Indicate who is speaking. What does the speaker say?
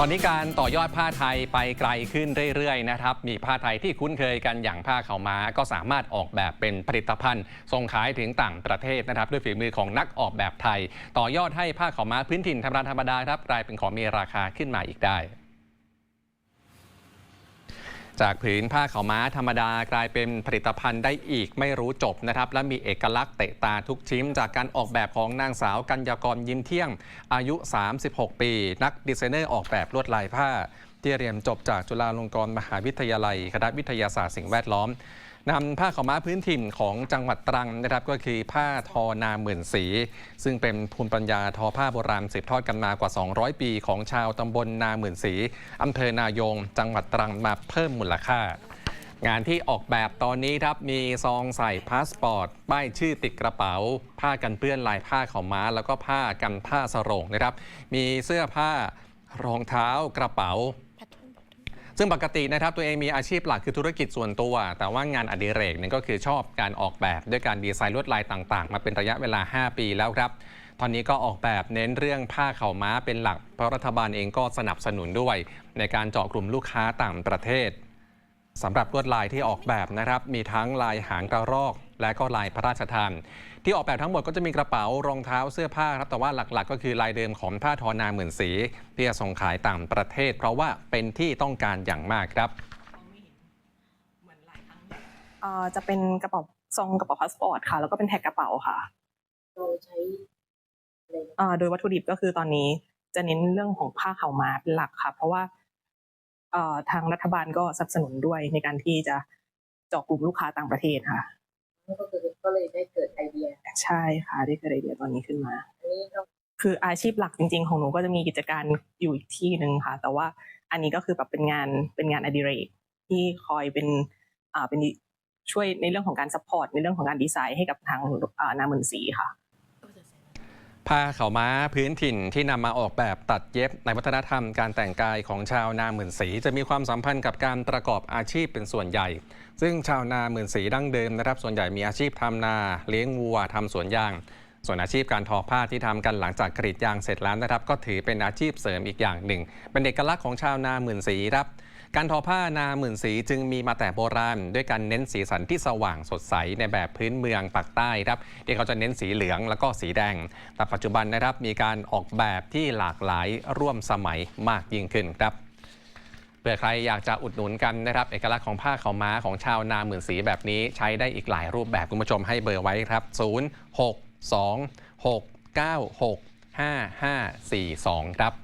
Speaker 1: ตอนนี้การต่อยอดผ้าไทยไปไกลขึ้นเรื่อยๆนะครับ มีผ้าไทยที่คุ้นเคยกันอย่างผ้าขาม้า ก็สามารถออกแบบเป็นผลิตภัณฑ์ ส่งขายถึงต่างประเทศนะครับ ด้วยฝีมือของนักออกแบบไทย ต่อยอดให้ผ้าขาม้าพื้นถิ่นธรรมดาธรรมดาครับกลายเป็นของมีราคาขึ้นมาอีกได้ จากผืนผ้าขาวม้าธรรมดากลายเป็นผลิตภัณฑ์ได้อีกไม่รู้จบนะครับ และมีเอกลักษณ์เตะตาทุกชิ้น จากการออกแบบของนางสาวกัญญากรยิ้มเที่ยง อายุ 36 ปี นักดีไซเนอร์ออกแบบลวดลายผ้า ที่เรียนจบจากจุฬาลงกรณ์มหาวิทยาลัย คณะวิทยาศาสตร์สิ่งแวดล้อม นำผ้าขาวม้าพื้นถิ่นของจังหวัดตรังนะครับก็คือผ้าทอนาหมื่นสี ซึ่งเป็นภูมิปัญญาทอผ้าโบราณสืบทอดกันมากว่า 200 ปีของชาวตำบลนาหมื่นสีอำเภอนายง จังหวัดตรังมาเพิ่มมูลค่างานที่ออกแบบตอนนี้ครับมีซองใส่พาสปอร์ต ป้ายชื่อติดกระเป๋า ผ้ากันเปื้อนลายผ้าขาวม้า แล้วก็ผ้ากันผ้าสรงนะครับ มีเสื้อผ้ารองเท้ากระเป๋า ซึ่งปกตินะครับตัวเองมีอาชีพหลักคือธุรกิจส่วนตัว แต่ว่างานอดิเรกนี่ก็คือชอบการออกแบบด้วยการดีไซน์ลวดลายต่างๆ มาเป็นระยะเวลา 5 ปีแล้วครับ ตอนนี้ก็ออกแบบเน้นเรื่องผ้าเข่าม้าเป็นหลัก เพราะรัฐบาลเองก็สนับสนุนด้วย ในการเจาะกลุ่มลูกค้าต่างประเทศ สำหรับลวดลายที่ออกแบบนะครับ มีทั้งลายหางกระรอก และก็ลายพระราชทาน ที่ออกแบบทั้งหมดก็จะมีกระเป๋ารองเท้าเสื้อผ้าครับแต่ว่าหลักๆ ก็คือลายเดิมของผ้าทอนาหมื่นสีที่จะส่งขายต่างประเทศ เพราะว่าเป็นที่ต้องการอย่างมากครับ
Speaker 2: จะเป็นกระเป๋าซองกระเป๋าพาสปอร์ตค่ะ แล้วก็เป็นแท็กกระเป๋าค่ะ
Speaker 3: เราใช้
Speaker 2: โดยวัตถุดิบก็คือตอนนี้จะเน้นเรื่องของผ้าเข่าม้าเป็นหลักค่ะ เพราะว่า ทางรัฐบาลก็สนับสนุนด้วยในการที่จะเจาะกลุ่มลูกค้าต่างประเทศค่ะ
Speaker 3: ก็คือก็เลยได้เกิดไอเดีย
Speaker 2: ใช่ค่ะได้เกิดไอเดียตอนนี้ขึ้นมา
Speaker 3: อันนี้เรา
Speaker 2: คืออาชีพหลักจริง ๆ ของหนูก็จะมีกิจการอยู่อีกที่หนึ่งค่ะ แต่ว่าอันนี้ก็คือแบบเป็นงานเป็นงานอดิเรกที่คอยเป็นอ่าเป็นช่วยในเรื่องของการซัพพอร์ตในเรื่องของการดีไซน์ให้กับทางอ่านามืนสีค่ะ
Speaker 1: ผ้าขาวม้าพื้นถิ่นที่นำมาออกแบบตัดเย็บในวัฒนธรรมการแต่งกายของชาวนาหมื่นสีจะมีความสัมพันธ์กับการประกอบอาชีพเป็นส่วนใหญ่ ซึ่งชาวนาหมื่นสีดั้งเดิมนะครับ ส่วนใหญ่มีอาชีพทำนา เลี้ยงวัวทำสวนยาง ส่วนอาชีพการทอผ้าที่ทำกันหลังจากกรีดยางเสร็จแล้วนะครับ ก็ถือเป็นอาชีพเสริมอีกอย่างหนึ่ง เป็นเอกลักษณ์ของชาวนาหมื่นสีครับ การทอผ้านาหมื่นสีจึงมีมาแต่โบราณ ด้วยการเน้นสีสันที่สว่างสดใสในแบบพื้นเมืองปากใต้ครับที่เขาจะเน้นสีเหลืองแล้วก็สีแดง แต่ปัจจุบันนะครับมีการออกแบบที่หลากหลายร่วมสมัยมากยิ่งขึ้นครับเผื่อใครอยากจะอุดหนุนกันนะครับ เอกลักษณ์ของผ้าขาวม้าของชาวนาหมื่นสีแบบนี้ใช้ได้อีกหลายรูปแบบคุณผู้ชมให้เบอร์ไว้ครับ 0 6 2 6 9 6 5 5 4 2 ครับ